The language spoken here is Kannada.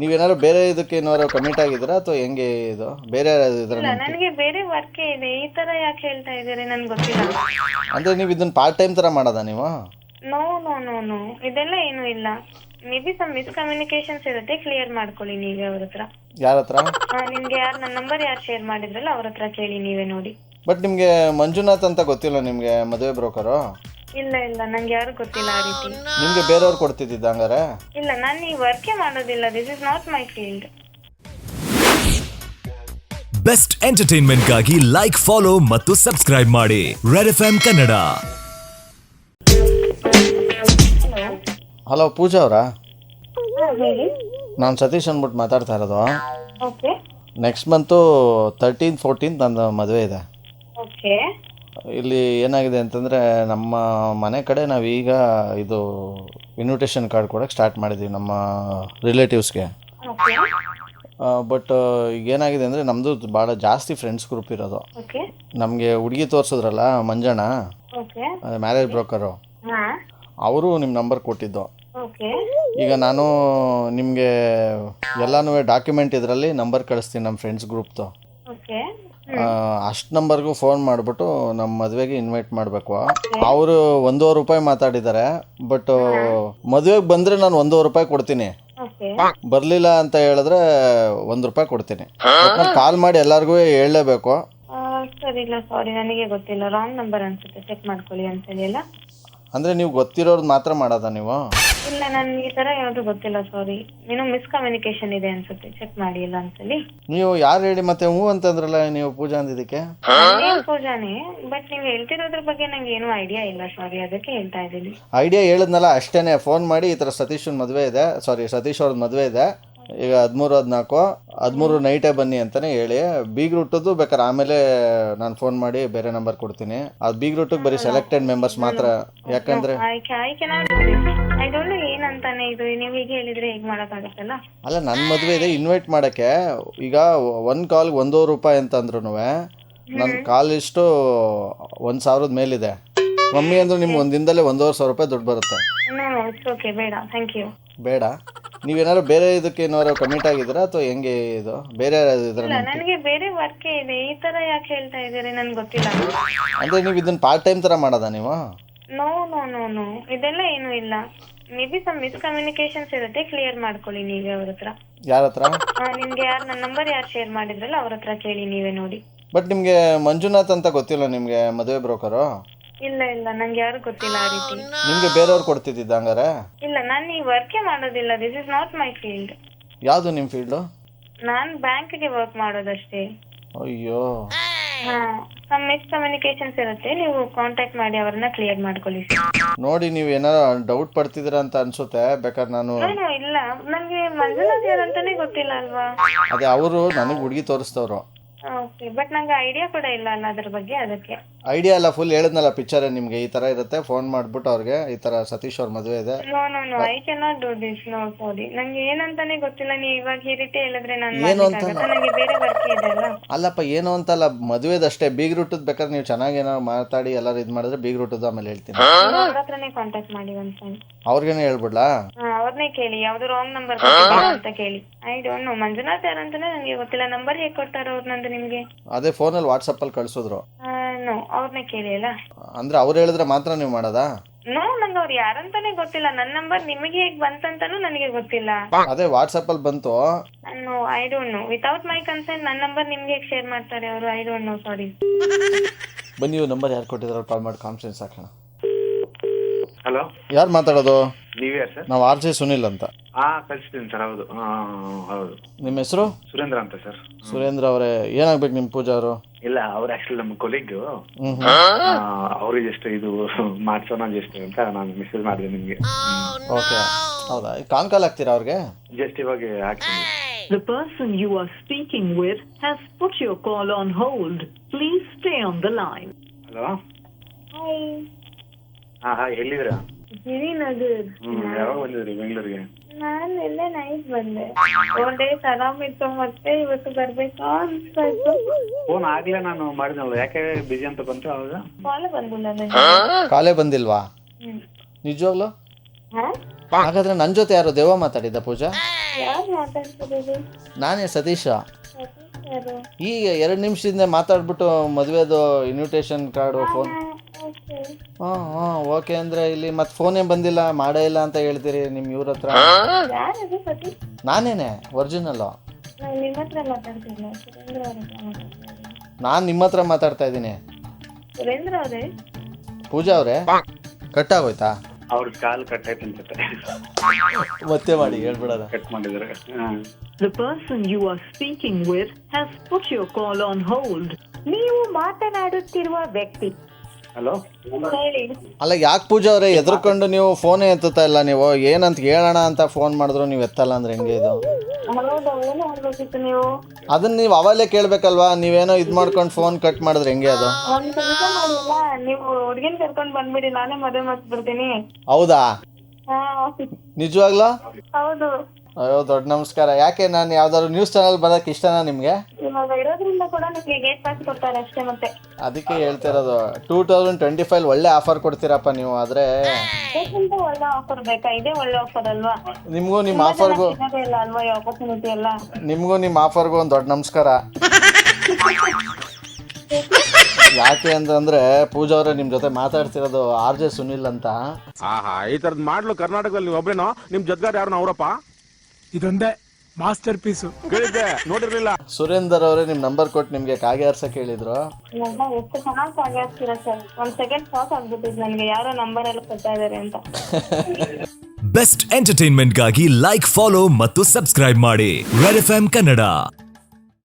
ನೀವೇನಾದ್ರು ಬೇರೆ ಇದಕ್ಕೆ ಏನಾದ್ರು ಕಮಿಟ್ ಆಗಿದ್ದೀರಾ ಅಥವಾ ಹೆಂಗೆ ಇದು? ಬೇರೆ ಇದ್ರ ಇಲ್ಲ ನನಗೆ ಬೇರೆ ವರ್ಕ್ ಇದೆ. ಈ ತರ ಯಾಕೆ ಹೇಳ್ತಾ ಇದ್ದೀರಿ ನನ್ಗೆ ಗೊತ್ತಿಲ್ಲ. ಅಂದ್ರೆ ನೀವು ಇದನ್ನ ಪಾರ್ಟ್ ಟೈಮ್ ತರ ಮಾಡೋದಾ ನೀವು? ನೋ ನೋ ನೋ ನೋ ಇದೆಲ್ಲ ಏನು ಇಲ್ಲ. ಮೇ ಬಿ ಸಮ್ ಮಿಸ್ಕಮ್ಯುನಿಕೇಶನ್ಸ್ ಇರುತ್ತೆ. ಕ್ಲಿಯರ್ ಮಾಡ್ಕೊಳ್ಳಿ ನೀವೇ ಅವ್ರ ಹತ್ರ. ಯಾರ ಹತ್ರ? ಆ, ನಿಮ್ಗೆ ಯಾರು ನನ್ನ ನಂಬರ್ ಯಾರು ಶೇರ್ ಮಾಡಿದ್ರಲ್ಲ ಅವ್ರ ಹತ್ರ ಕೇಳಿ ನೀವೇ ನೋಡಿ. ಬಟ್ ನಿಮಗೆ ಮಂಜುನಾಥ್ ಅಂತ ಗೊತ್ತಿಲ್ಲ ನಿಮಗೆ ಮದುವೆ ಬ್ರೋಕರು ಇಲ್ಲ ಇಲ್ಲ ನಂಗೆ ಯಾರು ಗೊತ್ತಿಲ್ಲ ಆ ರೀತಿ. ನಿಮಗೆ ಬೇರೆಯವ್ರು ಕೊಡ್ತಿದ್ದಿದ್ದ ಹಂಗಾರೆ? ಇಲ್ಲ ನಾನು ಈ ವರ್ಕೇ ಮಾಡೋದಿಲ್ಲ. This is not my field best ಎಂಟರ್ಟೈನ್ಮೆಂಟ್ಗಾಗಿ like follow ಮತ್ತು ಸಬ್ಸ್ಕ್ರೈಬ್ ಮಾಡಿ red F Kannada hello Pooja ಅವರಾ? ಹೇಳಿ. ನಾನು ಸತೀಶ್ ಅಂದ್ಬಿಟ್ಟು ಮಾತಾಡ್ತಾ ಇರೋದು. Okay next month thirteen fourteen ನನ್ನ ಮದುವೆ ಇದೆ. ಓಕೆ ಇಲ್ಲಿ ಏನಾಗಿದೆ ಅಂತಂದರೆ ನಮ್ಮ ಮನೆ ಕಡೆ ನಾವೀಗ ಈಗ ಇದು ಇನ್ವಿಟೇಷನ್ ಕಾರ್ಡ್ ಕೊಡೋಕ್ಕೆ ಸ್ಟಾರ್ಟ್ ಮಾಡಿದ್ದೀವಿ ನಮ್ಮ ರಿಲೇಟಿವ್ಸ್ಗೆ ಓಕೆ ಬಟ್ ಈಗ ಏನಾಗಿದೆ ಅಂದರೆ ನಮ್ಮದು ಭಾಳ ಜಾಸ್ತಿ ಫ್ರೆಂಡ್ಸ್ ಗ್ರೂಪ್ ಇರೋದು. ಓಕೆ ನಮಗೆ ಹುಡುಗಿ ತೋರಿಸಿದ್ರಲ್ಲ ಮಂಜಣ್ಣ ಓಕೆ ಮ್ಯಾರೇಜ್ ಬ್ರೋಕರು ಹಾ. ಅವರು ನಿಮ್ಮ ನಂಬರ್ ಕೊಟ್ಟಿದ್ದು. ಓಕೆ ಈಗ ನಾನು ನಿಮಗೆ ಎಲ್ಲನೂ ಡಾಕ್ಯುಮೆಂಟ್ ಇದರಲ್ಲಿ ನಂಬರ್ ಕಳಿಸ್ತೀನಿ ನಮ್ಮ ಫ್ರೆಂಡ್ಸ್ ಗ್ರೂಪ್ದು ಓಕೆ ಅಷ್ಟು ನಂಬರ್ಗೂ ಫೋನ್ ಮಾಡಿಬಿಟ್ಟು ನಮ್ಮ ಮದುವೆಗೆ ಇನ್ವೈಟ್ ಮಾಡಬೇಕು. ಅವರು ಒಂದೂವರೆ ರೂಪಾಯಿ ಮಾತಾಡಿದ್ದಾರೆ ಬಟ್ ಮದುವೆಗೆ ಬಂದರೆ ನಾನು ಒಂದೂವರೆ ರೂಪಾಯಿ ಕೊಡ್ತೀನಿ. ಓಕೆ. ಬರಲಿಲ್ಲ ಅಂತ ಹೇಳಿದ್ರೆ ಒಂದು ರೂಪಾಯಿ ಕೊಡ್ತೀನಿ. ಕಾಲ್ ಮಾಡಿ ಎಲ್ಲರಿಗೂ ಹೇಳಲೇಬೇಕು. ಸರಿ ಇಲ್ಲ ಸಾರಿ ನನಗೆ ಗೊತ್ತಿಲ್ಲ. ರಾಂಗ್ ನಂಬರ್ ಅನ್ಸುತ್ತೆ. ಚೆಕ್ ಮಾಡ್ಕೊಳ್ಳಿ ಅಂತ ಹೇಳಿ ಅಲ್ಲ? ಅಂದರೆ ನೀವು ಗೊತ್ತಿರೋದು ಮಾತ್ರ ಮಾಡೋದಾ ನೀವು? ಇಲ್ಲ ನನ್ಗೆ ಈ ತರ ಯಾವ್ದು ಗೊತ್ತಿಲ್ಲ ಸಾರಿ ಏನೋ ಮಿಸ್ಕಮ್ಯುನಿಕೇಶನ್ ಇದೆ ಅನ್ಸುತ್ತೆ. ಚೆಕ್ ಮಾಡಿ ಇಲ್ಲ ಅಂತಲ್ಲಿ ನೀವು ಯಾರು ಹೇಳಿ ಮತ್ತೆ ಹ್ಞೂ ಅಂತಂದ್ರಲ್ಲ ನೀವು ಪೂಜಾ ಅಂದಿದ್ದಕ್ಕೆ ಪೂಜಾನೇ. ಬಟ್ ನೀವು ಹೇಳ್ತಿರೋದ್ರ ಬಗ್ಗೆ ನಂಗೆ ಏನು ಐಡಿಯಾ ಇಲ್ಲ ಸಾರಿ ಅದಕ್ಕೆ ಹೇಳ್ತಾ ಇದ್ದೀನಿ. ಐಡಿಯಾ ಹೇಳಿದ್ನಲ್ಲ ಅಷ್ಟೇನೆ. ಫೋನ್ ಮಾಡಿ ಈ ತರ ಸತೀಶ್ ಮದುವೆ ಇದೆ. ಸಾರಿ ಸತೀಶ್ ಅವ್ರದ್ದು ಮದುವೆ ಇದೆ. ಈಗ ಹದಿಮೂರು ಹದಿನಾಲ್ಕು ಹದಿಮೂರು ನೈಟೇ ಬನ್ನಿ ಅಂತಲೇ ಹೇಳಿ. ಬೀಗ್ ರೂಟದ್ದು ಬೇಕಾದ್ರೆ ಆಮೇಲೆ ನಾನು ಫೋನ್ ಮಾಡಿ ಬೇರೆ ನಂಬರ್ ಕೊಡ್ತೀನಿ. ಅದು ಬೀಗ್ ರೂಟಿಗೆ ಬರೀ ಸೆಲೆಕ್ಟೆಡ್ ಮೆಂಬರ್ಸ್ ಮಾತ್ರ. ಯಾಕಂದರೆ I I cannot I don't know ಏನಂತಾನೆ ಇದು. ನೀವು ಹೀಗೆ ಹೇಳಿದ್ರೆ ಹೇಗೆ ಮಾಡೋಕ್ಕಾಗತ್ತಲ್ಲ? ಅಲ್ಲ ನನ್ನ ಮದುವೆ ಇದೆ ಇನ್ವೈಟ್ ಮಾಡೋಕ್ಕೆ. ಈಗ ಒಂದು ಕಾಲ್ಗೆ ಒಂದೂವರೆ ರೂಪಾಯಿ ಅಂತಂದ್ರೂ ನನ್ನ ಕಾಲ್ ಇಷ್ಟು ಒಂದು ಸಾವಿರದ ಮೇಲಿದೆ. ಮಮ್ಮಿ ಅಂದ್ರೆ ನಿಮ್ಗೆ ಒಂದು ದಿನದಲ್ಲೇ ಒಂದೂವರೆ ಸಾವಿರ ರೂಪಾಯಿ ದುಡ್ಡು ಬರುತ್ತೆ. ನೋ ನೋ ಇಟ್ಸ್ ಓಕೆ ಬೇಡ. ಥ್ಯಾಂಕ್ ಯು ಬೇಡ. ನೀವೇನಾದ್ರು ಬೇರೆ ಇದಕ್ಕೆ ಏನಾದ್ರು ಕಮಿಟ್ ಆಗಿದ್ದೀರಾ ಅಥವಾ ಹೆಂಗೆ ಇದು? ಬೇರೆ ಇದ್ರ ಇಲ್ಲ ನನಗೆ ಬೇರೆ ವರ್ಕ್ ಇದೆ. ಈ ತರ ಯಾಕೆ ಹೇಳ್ತಾ ಇದ್ದೀರಿ ನನ್ಗೆ ಗೊತ್ತಿಲ್ಲ. ಅಂದ್ರೆ ನೀವು ಇದನ್ನ ಪಾರ್ಟ್ ಟೈಮ್ ತರ ಮಾಡೋದಾ ನೀವು? ನೋ ನೋ ನೋ ನೋ ಇದೆಲ್ಲ ಏನು ಇಲ್ಲ. ಮೇ ಬಿ ಸಮ್ ಮಿಸ್ಕಮ್ಯುನಿಕೇಶನ್ಸ್ ಇರುತ್ತೆ. ಕ್ಲಿಯರ್ ಮಾಡ್ಕೊಳ್ಳಿ ನೀವೇ ಅವ್ರ ಹತ್ರ. ಯಾರ ಹತ್ರ? ಆ, ನಿಮ್ಗೆ ಯಾರು ನನ್ನ ನಂಬರ್ ಯಾರು ಶೇರ್ ಮಾಡಿದ್ರಲ್ಲ ಅವ್ರ ಹತ್ರ ಕೇಳಿ ನೀವೇ ನೋಡಿ. ಬಟ್ ನಿಮಗೆ ಮಂಜುನಾಥ್ ಅಂತ ಗೊತ್ತಿಲ್ಲ ನಿಮಗೆ ಮದುವೆ ಬ್ರೋಕರು ಇಲ್ಲ ಇಲ್ಲ. ನಂಗೆ ಯಾರು ಗೊತ್ತಿಲ್ಲ ಆ ರೀತಿ. ನಿಮಗೆ ಬೇರೆಯವ್ರು ಕೊಡ್ತಿದ್ದಿದ್ದ ಹಂಗಾರೆ? ಇಲ್ಲ ನಾನು ಈ ವರ್ಕೇ ಮಾಡೋದಿಲ್ಲ. This is not my field ಯಾವುದು ನಿಮ್ಮ ಫೀಲ್ಡು ನಾನು ಬ್ಯಾಂಕ್ಗೆ ವರ್ಕ್ ಮಾಡೋದಷ್ಟೇ. ಅಯ್ಯೋ. ಹಾ ಸಮ್ ಮಿಸ್ಕಮ್ಯುನಿಕೇಶನ್ಸ್ ಇರುತ್ತೆ. ನೀವು ಕಾಂಟ್ಯಾಕ್ಟ್ ಮಾಡಿ ಅವರನ್ನ ಕ್ಲಿಯರ್ ಮಾಡ್ಕೊಳ್ಳಿ. ನೋಡಿ ನೀವು ಏನಾರ ಡೌಟ್ ಪಡ್ತಿದ್ದೀರಾ ಅಂತ ಅನ್ಸುತ್ತೆ. ಬೇಕಾದ್ರೆ ನಾನು ನಾನು ಇಲ್ಲ. ನನಗೆ ಮಂಜುನಾಥ್ ಯಾರು ಅಂತಾನೆ ಗೊತ್ತಿಲ್ಲ ಅಲ್ವಾ? ಅದೇ ಅವರು ನನಗೆ ಹುಡುಗಿ ತೋರಿಸ್ತವ್ರು. ಓಕೆ ಬಟ್ ನಂಗೆ ಐಡಿಯಾ ಕೂಡ ಇಲ್ಲ ಅಲ್ಲ ಅದ್ರ ಬಗ್ಗೆ ಅದಕ್ಕೆ. ಐಡಿಯಾ ಎಲ್ಲ ಫುಲ್ ಹೇಳಿದ್ನಲ್ಲ ಪಿಕ್ಚರ್ ನಿಮಗೆ ಈ ತರ ಇರುತ್ತೆ ಫೋನ್ ಮಾಡ್ಬಿಟ್ಟು ಅವ್ರಿಗೆ ಈ ತರ ಸತೀಶ್ ಅವ್ರ ಮದುವೆ ಇದೆ. No no no I cannot do this no sorry ನಂಗೆ ಏನಂತಾನೆ ಗೊತ್ತಿಲ್ಲ ನೀವು ಇವಾಗ ಈ ರೀತಿ ಹೇಳಿದ್ರೆ ನಾನು ಏನು ಅಂತ ನನಗೆ ಬೇರೆ ವರ್ಕ್ ಇದೆ ಅಲ್ಲ ಅಲ್ಲಪ್ಪ ಏನು ಅಂತಲ್ಲ ಮದುವೆದಷ್ಟೇ ಬೀಗ್ ರೂಟದ್ ಬೇಕಾದ್ರೆ ನೀವು ಚೆನ್ನಾಗಿ ಏನಾದ್ರು ಮಾತಾಡಿ ಎಲ್ಲರೂ ಇದು ಮಾಡಿದ್ರೆ ಬೀಗ್ ರುಟ್ಟದ್ ಆಮೇಲೆ ಹೇಳ್ತೀನಿ. ಅವ್ರ ಹತ್ರನೇ ಕಾಂಟ್ಯಾಕ್ಟ್ ಮಾಡಿ ಒಂದ್ ಫೋನ್ ಅವ್ರಿಗೇನೆ ಹೇಳ್ಬಿಡ್ಲಾ? ಹಾ ಅವ್ರನ್ನೇ ಕೇಳಿ ಯಾವ್ದು ರಾಂಗ್ ನಂಬರ್ ಅಂತ ಕೇಳಿ. ಐ ಡೋಂಟ್ ನೋ ಮಂಜುನಾಥ್ ಯಾರಂತಾನೆ ನನಗೆ ಗೊತ್ತಿಲ್ಲ. ನಂಬರ್ ಹೇಗೆ ಕೊಡ್ತಾರ ಅವ್ರು ನಂದು ನಿಮ್ಗೆ? ಅದೇ ಫೋನಲ್ಲಿ ವಾಟ್ಸಪ್ಪಲ್ಲಿ ಕಳಿಸಿದ್ರು. ನೋ ಅವ್ರನ್ನೇ ಕೇಳಿ ಅಂದ್ರೆ ಅಂದರೆ ಅವ್ರು ಹೇಳಿದ್ರೆ ಮಾತ್ರ ನೀವು ಮಾಡೋದಾ? ನೋ ನಂಗೆ ಅವ್ರು ಯಾರಂತಾನೆ ಗೊತ್ತಿಲ್ಲ. ನನ್ನ ನಂಬರ್ ನಿಮಗೆ ಹೇಗ್ ಬಂತಂತಾನು ನನಗೆ ಗೊತ್ತಿಲ್ಲ. ಅದೇ ವಾಟ್ಸಪ್ಪಲ್ಲಿ ಬಂತು. ನಾನು I don't know without my consent ನನ್ನ ನಂಬರ್ ನಿಮ್ಗೆ ಹೇಗ್ ಶೇರ್ ಮಾಡ್ತಾರೆ ಅವರು? ಐ ಡೋಂಟ್ ನೋ ಸಾರಿ ಬನ್ನಿ ನೀವು ನಂಬರ್ ಯಾರು ಕೊಟ್ಟಿದ್ರು ಕಾಲ್ ಮಾಡಿ ಕಾನ್ಫರೆನ್ಸ್ ಹಾಕೋಣ. ಹಲೋ ಯಾರು ಮಾತಾಡೋದು? ನೀವ್ಯಾರು ಸರ್? ನಾವು ಆರ್ ಜೆ ಸುನಿಲ್ ಅಂತ. ಹಾ ಕಳಿಸ್ತೀನಿ ಸರ್ ಹೌದು. ಹಾ ಹೌದು. ನಿಮ್ಮ ಹೆಸರು? ಸುರೇಂದ್ರ ಅಂತ ಸರ್. ಸುರೇಂದ್ರ ಅವರೇ ಏನಾಗ್ಬೇಕು ನಿಮ್ಮ ಪೂಜಾ ಅವರು? ಇಲ್ಲ ಅವ್ರ ಆಕ್ಚುಲಿ ನಮ್ಮ ಕೊಲೀಗ್ ಅವ್ರಿಗೆ ಎಷ್ಟು ಇದು ಮಾಡ್ಸೋಣ ಜಸ್ಟ್ ಅಂತ ನಾನು ಮೆಸೇಜ್ ಮಾಡಿದೆ ನಿಮ್ಗೆ. ಓಕೆ ಹೌದಾ? ಕಾನ್ ಕಾಲ್ ಹಾಕ್ತೀರಾ ಅವ್ರಿಗೆ? ಜಸ್ಟ್ ಇವಾಗ ಹಾಕ್ತೀನಿ. The person you are speaking with has put your call on hold. Please stay on the line. Hello ಹಾ ಹಾ ಎಲ್ಲಿದ್ದೀರಾ? ಗಿರಿನಗರ್. ಹ್ಮ್ ಯಾವಾಗ ಬಂದಿದ್ರಿ ಬೆಂಗಳೂರಿಗೆ? ನಾನು ಎಲ್ಲೇ ನೈಟ್ ಬಂದೆ ಫೋರ್ ಡೇಸ್ ಆರಾಮಿತ್ತು ಮತ್ತೆ ಇವತ್ತು ಬರ್ಬೇಕಾ ಅನ್ಸ್ತಾ ಇತ್ತು. ಫೋನ್ ಆಗ್ಲೇ ನಾನು ಮಾಡಿದ್ನಲ್ಲ ಯಾಕೆ ಬಿಜಿ ಅಂತ ಬಂತು ಅವಾಗ? ಕಾಲ್ ಬಂದಿಲ್ಲ ನನಗೆ ಕಾಲೇ ಬಂದಿಲ್ವಾ? ಹ್ಮ್. ನಿಜವಾಗ್ಲು? ಹಾ? ಹಾಗಾದ್ರೆ ನನ್ನ ಜೊತೆ ಯಾರು ದೇವ ಮಾತಾಡಿದ್ದ ಪೂಜಾ? ಯಾರು ಮಾತಾಡ್ತಿರೋದು? ನಾನೇ ಸತೀಶ. ಯಾರು? ಈಗ ಎರಡು ನಿಮಿಷದಿಂದ ಮಾತಾಡ್ಬಿಟ್ಟು ಮದುವೆದು ಇನ್ವಿಟೇಷನ್ ಕಾರ್ಡ್ ಫೋನ್ ಓಕೆ ಹಾಂ ಹಾಂ ಓಕೆ ಅಂದರೆ ಇಲ್ಲಿ ಮತ್ತೆ ಫೋನೇ ಬಂದಿಲ್ಲ ಮಾಡೇ ಇಲ್ಲ ಅಂತ ಹೇಳ್ತೀರಿ ನಿಮ್ಮ ಇವ್ರ ಹತ್ರ? ಯಾರದು ಸತೀಶ್ ನಾನೇನೆ ಒರಿಜಿನಲ್ಲು ನಾನ್ ನಿಮ್ಮ ಹತ್ರ ಮಾತಾಡ್ತಿಲ್ಲ ಸುರೇಂದ್ರ ಅವ್ರ ಹತ್ರ ಮಾತಾಡ್ತಿದ್ದೀನಿ ನಾನು ನಿಮ್ಮ ಹತ್ರ ಮಾತಾಡ್ತಾ ಇದ್ದೀನಿ. ಸುರೇಂದ್ರ ಅವರೇ? ಪೂಜಾ ಅವರೇ? ಕಟ್ಟಾಗೋಯ್ತಾ? ಅವ್ರ ಕಾಲ್ ಕಟ್ ಆಯ್ತು ಅನ್ಸುತ್ತೆ. ಮತ್ತೆ ಮಾಡಿ ಹೇಳ್ಬಿಡೋದ. ಕಟ್ ಮಾಡಿದ್ರೆ The person you are speaking with has put your call on hold. ನೀವು ಮಾತನಾಡುತ್ತಿರುವ ವ್ಯಕ್ತಿ ಹಲೋ? ಅಲ್ಲ ಯಾಕೆ ಪೂಜಾ ಅವರೇ ಎದ್ರಕೊಂಡು ನೀವು ಫೋನೇ ಎತ್ತುತ್ತಾ ಇಲ್ಲ ನೀವು? ಏನಂತ ಹೇಳೋಣ ಅಂತ ಫೋನ್ ಮಾಡಿದ್ರು ನೀವು ಎತ್ತಲ್ಲ ಅಂದ್ರೆ ಹೆಂಗೆ ಇದು? ಹೌದಾ ಏನು ಮಾಡ್ಬೇಕಿತ್ತು ನೀವು? ಅದನ್ನ ನೀವು ಅವಾಗಲೇ ಕೇಳಬೇಕಲ್ವಾ? ನೀವೇನೋ ಇದು ಮಾಡ್ಕೊಂಡು ಫೋನ್ ಕಟ್ ಮಾಡಿದ್ರೆ ಹೆಂಗೆ ಅದು? ಒಂದ್ ಕೆಲಸ ಮಾಡಿಲ್ಲ ನೀವು ಹುಡ್ಗಿನ್ ಕರ್ಕೊಂಡ್ ಬಂದ್ಬಿಡಿ ನಾನೇ ಮದುವೆ ಮಾಡ್ಬಿಡ್ತೀನಿ ಹೌದಾ? ಹಾ ನಿಜವಾಗ್ಲೂ? ಹೌದು. ಅಯ್ಯೋ ದೊಡ್ಡ ನಮಸ್ಕಾರ. ಯಾಕೆ ನಾನು ಯಾವ್ದಾದ್ರು ನ್ಯೂಸ್ ಚಾನಲ್ ಬರಕ್ ಇಷ್ಟನಾ ನಿಮಗೆ? ಇವಾಗ ಇರೋದ್ರಿಂದ ಕೂಡ ನಿಮ್ಗೆ ಗೇಟ್ ಪಾಸ್ ಕೊಡ್ತಾರೆ ಅಷ್ಟೇ ಮತ್ತೆ. ಅದಕ್ಕೆ ಹೇಳ್ತಿರೋದು ಟೂ ತೌಸಂಡ್ ಟ್ವೆಂಟಿ ಫೈವ್ ಒಳ್ಳೆ ಆಫರ್ ಕೊಡ್ತೀರಪ್ಪ ನೀವು ಆದ್ರೆ ನಿಮ್ಗೂ ನಿಮ್ ಆಫರ್ ಬೇಕಾ? ಇದೇ ಒಳ್ಳೆ ಆಫರ್ ಅಲ್ವಾ? ನಿಮಗೂ ನಿಮ್ಮ ಆಫರ್ಗೂ ಸಿಗೋದೇ ಇಲ್ಲ ಅಲ್ವಾ ಈ ಆಪರ್ಚುನಿಟಿ ಎಲ್ಲ? ನಿಮಗೂ ನಿಮ್ಮ ಆಫರ್ಗೂ ಒಂದು ದೊಡ್ಡ ನಮಸ್ಕಾರ. ಯಾಕೆ ಅಂತಂದ್ರೆ ಪೂಜಾ ಅವರೇ ನಿಮ್ಮ ಜೊತೆ ಮಾತಾಡ್ತಿರೋದು ಆರ್ ಜೆ ಸುನಿಲ್ ಅಂತ. ಆಹಾ ಈ ತರದ್ ಮಾಡ್ಲು ಕರ್ನಾಟಕದಲ್ಲಿ ನೀವು ಒಬ್ರೇನೋ? ನಿಮ್ ಜೊತೆಗಾರ ಯಾರು ಅವರಪ್ಪ? ಇದೊಂದೇ ಮಾಸ್ಟರ್ ಪೀಸು. ಕೇಳಿದ್ದೆ ನೋಡಿರ್ಲಿಲ್ಲ. ಸುರೇಂದರ್ ಅವರೇ ನಿಮ್ಮ ನಂಬರ್ ಕೊಟ್ಟು ನಿಮಗೆ ಕಾಗೆ ಆರ್ಸಕ್ಕೆ ಹೇಳಿದ್ರು. ಬೆಸ್ಟ್ ಎಷ್ಟು ಚೆನ್ನಾಗಿ ಸಾಗಾಡ್ತೀರಾ ಸರ್? ಒಂದ್ ಸೆಕೆಂಡ್ ಶಾಕ್ ಆಗ್ಬಿಟ್ಟಿದ್ ನನಗೆ. ಯಾರೋ ನಂಬರ್ ಎಲ್ಲ ಕೊಡ್ತಾ ಇದಾರೆ ಅಂತ. ಬೆಸ್ಟ್ ಎಂಟರ್ಟೈನ್ಮೆಂಟ್ಗಾಗಿ ಲೈಕ್ ಫಾಲೋ ಮತ್ತು ಸಬ್ಸ್ಕ್ರೈಬ್ ಮಾಡಿ. Red F Kannada